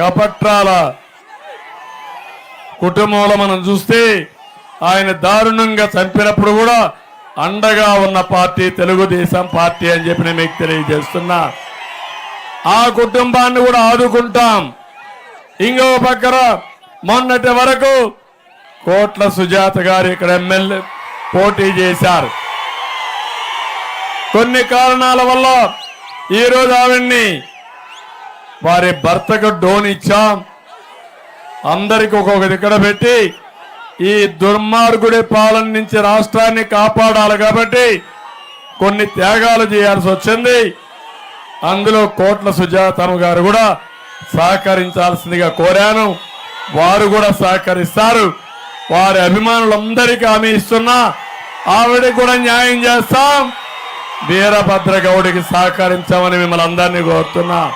కపట్రాల కుటుంబంలో మనం చూస్తే ఆయన దారుణంగా చంపినప్పుడు కూడా అండగా ఉన్న పార్టీ తెలుగుదేశం పార్టీ అని చెప్పి నేను మీకు తెలియజేస్తున్నా. ఆ కుటుంబాన్ని కూడా ఆదుకుంటాం. ఇంకో పక్కన మొన్నటి వరకు కోట్ల సుజాత గారు ఇక్కడ ఎమ్మెల్యే పోటీ చేశారు. కొన్ని కారణాల వల్ల ఈరోజు ఆవిడ్ని వారి భర్తకు డోన్ ఇచ్చాం. అందరికి ఒక్కొక్క దగ్గర పెట్టి ఈ దుర్మార్గుడి పాలన నుంచి రాష్ట్రాన్ని కాపాడాలి కాబట్టి కొన్ని త్యాగాలు చేయాల్సి వచ్చింది. అందులో కోట్ల సుజాతమ్మ గారు కూడా సహకరించాల్సిందిగా కోరాను. వారు కూడా సహకరిస్తారు. వారి అభిమానులందరికీ హామీ ఇస్తున్నా. ఆవిడకి కూడా న్యాయం చేస్తాం. వీరభద్ర గౌడికి సహకరించామని మిమ్మల్ని అందరినీ కోరుతున్నా.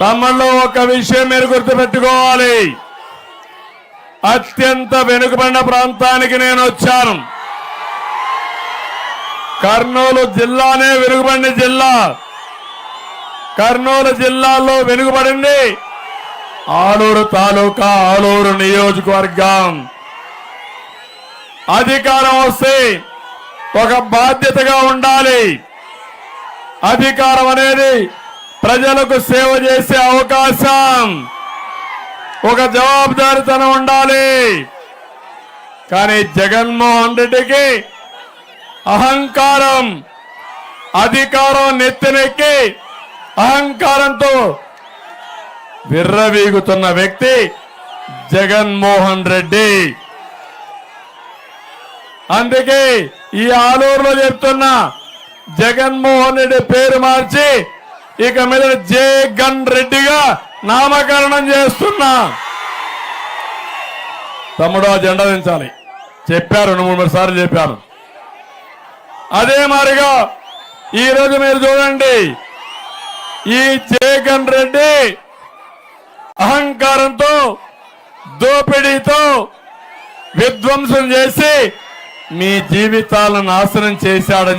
తమలో ఒక విషయం మీరు గుర్తుపెట్టుకోవాలి. అత్యంత వెనుకబడిన ప్రాంతానికి నేను వచ్చాను. కర్నూలు జిల్లానే వెనుకబడిన జిల్లా. కర్నూలు జిల్లాలో వెనుకబడింది ఆలూరు తాలూకా ఆలూరు నియోజకవర్గం. అధికారం వస్తే ఒక బాధ్యతగా ఉండాలి. అధికారం అనేది ప్రజలకు సేవ చేసే అవకాశం. ఒక జవాబుదారితనం ఉండాలి. కానీ జగన్మోహన్ రెడ్డికి అహంకారం అధికారం నెత్తినెక్కి అహంకారంతో విర్రవీగుతున్న వ్యక్తి జగన్మోహన్ రెడ్డి. అందుకే ఈ ఆలూరులో చెప్తున్నా జగన్మోహన్ రెడ్డి పేరు మార్చి ఇక మీద జగన్ రెడ్డిగా నామకరణం చేస్తున్నా. తమ్ముడు ఆ జెండా దించాలి. చెప్పారు రెండు మూడు సార్లు చెప్పారు అదే మారిగా ఈ రోజు మీరు చూడండి. ఈ జగన్ రెడ్డి అహంకారంతో దోపిడీతో విధ్వంసం చేసి మీ జీవితాలను నాశనం చేశాడని